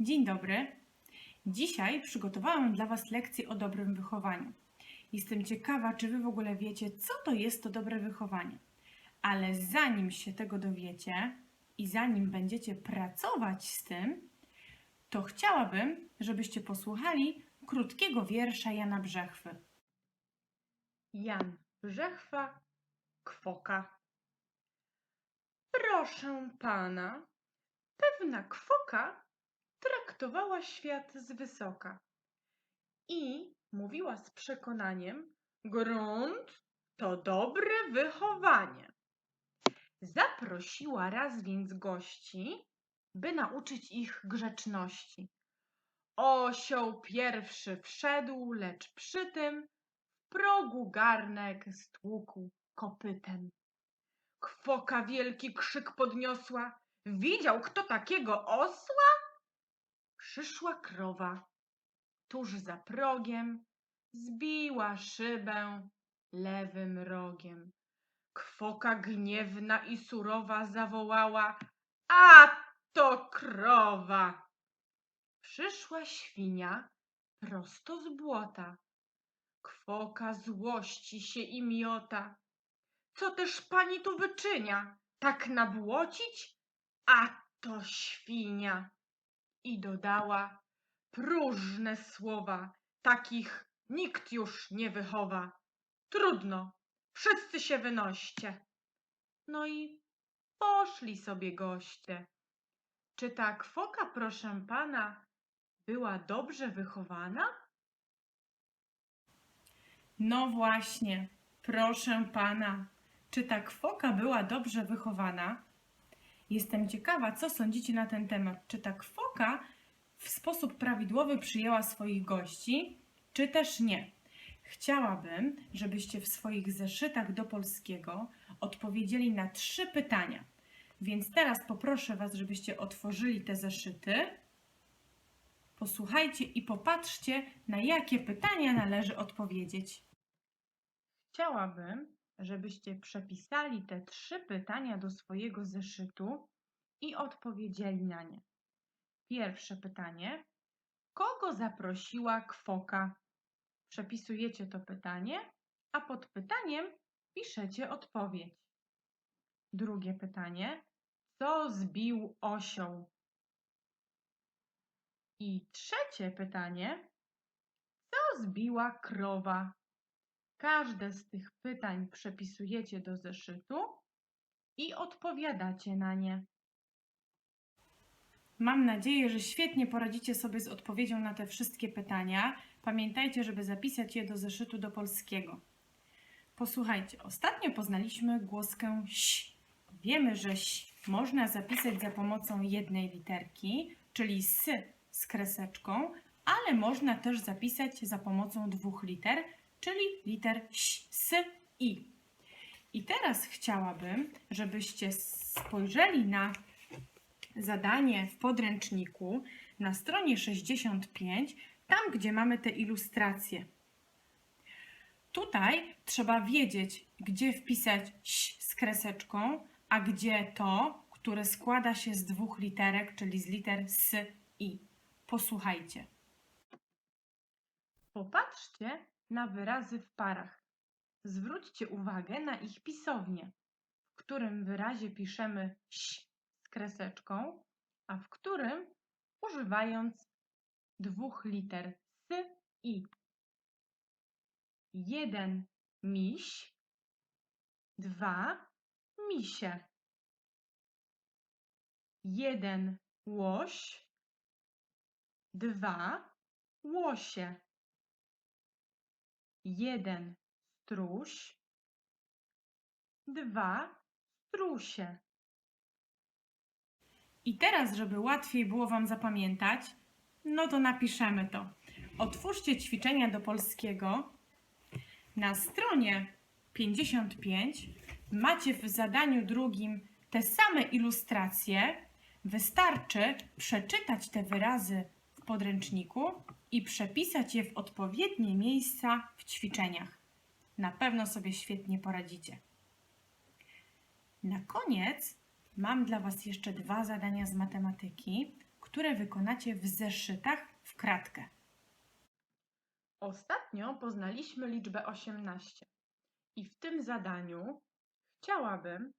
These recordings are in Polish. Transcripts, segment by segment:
Dzień dobry. Dzisiaj przygotowałam dla Was lekcję o dobrym wychowaniu. Jestem ciekawa, czy Wy w ogóle wiecie, co to jest to dobre wychowanie. Ale zanim się tego dowiecie i zanim będziecie pracować z tym, to chciałabym, żebyście posłuchali krótkiego wiersza Jana Brzechwy. Jan Brzechwa, kwoka. Proszę pana, pewna kwoka traktowała świat z wysoka i mówiła z przekonaniem, grunt to dobre wychowanie. Zaprosiła raz więc gości, by nauczyć ich grzeczności. Osioł pierwszy wszedł, lecz przy tym progu garnek stłukł kopytem. Kwoka wielki krzyk podniosła. Widział kto takiego osła? Przyszła krowa. Tuż za progiem zbiła szybę lewym rogiem. Kwoka gniewna i surowa zawołała, a to krowa! Przyszła świnia prosto z błota. Kwoka złości się i miota. Co też pani tu wyczynia? Tak nabłocić? A to świnia. I dodała próżne słowa, takich nikt już nie wychowa. Trudno, wszyscy się wynoście. No i poszli sobie goście. Czy ta kwoka, proszę pana, była dobrze wychowana? No właśnie, proszę pana, czy ta kwoka była dobrze wychowana? Jestem ciekawa, co sądzicie na ten temat. Czy ta kwoka w sposób prawidłowy przyjęła swoich gości, czy też nie? Chciałabym, żebyście w swoich zeszytach do polskiego odpowiedzieli na trzy pytania. Więc teraz poproszę Was, żebyście otworzyli te zeszyty. Posłuchajcie i popatrzcie, na jakie pytania należy odpowiedzieć. Chciałabym, żebyście przepisali te trzy pytania do swojego zeszytu i odpowiedzieli na nie. Pierwsze pytanie. Kogo zaprosiła kwoka? Przepisujecie to pytanie, a pod pytaniem piszecie odpowiedź. Drugie pytanie. Co zbił osioł? I trzecie pytanie. Co zbiła krowa? Każde z tych pytań przepisujecie do zeszytu i odpowiadacie na nie. Mam nadzieję, że świetnie poradzicie sobie z odpowiedzią na te wszystkie pytania. Pamiętajcie, żeby zapisać je do zeszytu do polskiego. Posłuchajcie, ostatnio poznaliśmy głoskę ś. Wiemy, że ś można zapisać za pomocą jednej literki, czyli s z kreseczką, ale można też zapisać za pomocą dwóch liter, czyli liter ś, s, i. I teraz chciałabym, żebyście spojrzeli na zadanie w podręczniku na stronie 65, tam gdzie mamy te ilustracje. Tutaj trzeba wiedzieć, gdzie wpisać ś z kreseczką, a gdzie to, które składa się z dwóch literek, czyli z liter s, i. Posłuchajcie. Popatrzcie na wyrazy w parach. Zwróćcie uwagę na ich pisownię, w którym wyrazie piszemy ś kreseczką, a w którym używając dwóch liter s i. Jeden miś, dwa misie. Jeden łoś, dwa łosie. Jeden struś, dwa strusie. I teraz, żeby łatwiej było Wam zapamiętać, no to napiszemy to. Otwórzcie ćwiczenia do polskiego. Na stronie 55 macie w zadaniu drugim te same ilustracje. Wystarczy przeczytać te wyrazy w podręczniku i przepisać je w odpowiednie miejsca w ćwiczeniach. Na pewno sobie świetnie poradzicie. Na koniec mam dla Was jeszcze dwa zadania z matematyki, które wykonacie w zeszytach w kratkę. Ostatnio poznaliśmy liczbę 18 i w tym zadaniu chciałabym,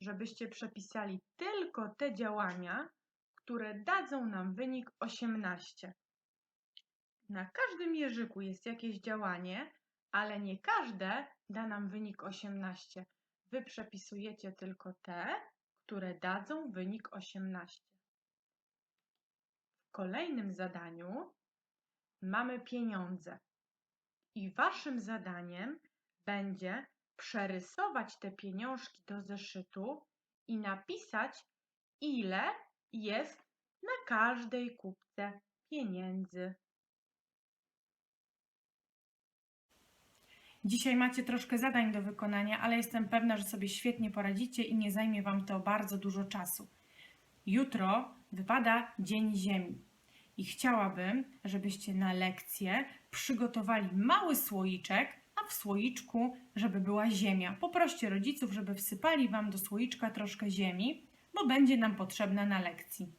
żebyście przepisali tylko te działania, które dadzą nam wynik 18. Na każdym jeżyku jest jakieś działanie, ale nie każde da nam wynik 18. Wy przepisujecie tylko te, które dadzą wynik 18. W kolejnym zadaniu mamy pieniądze. I waszym zadaniem będzie przerysować te pieniążki do zeszytu i napisać, ile jest na każdej kupce pieniędzy. Dzisiaj macie troszkę zadań do wykonania, ale jestem pewna, że sobie świetnie poradzicie i nie zajmie Wam to bardzo dużo czasu. Jutro wypada Dzień Ziemi i chciałabym, żebyście na lekcję przygotowali mały słoiczek, a w słoiczku, żeby była ziemia. Poproście rodziców, żeby wsypali Wam do słoiczka troszkę ziemi, bo będzie nam potrzebna na lekcji.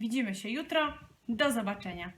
Widzimy się jutro. Do zobaczenia.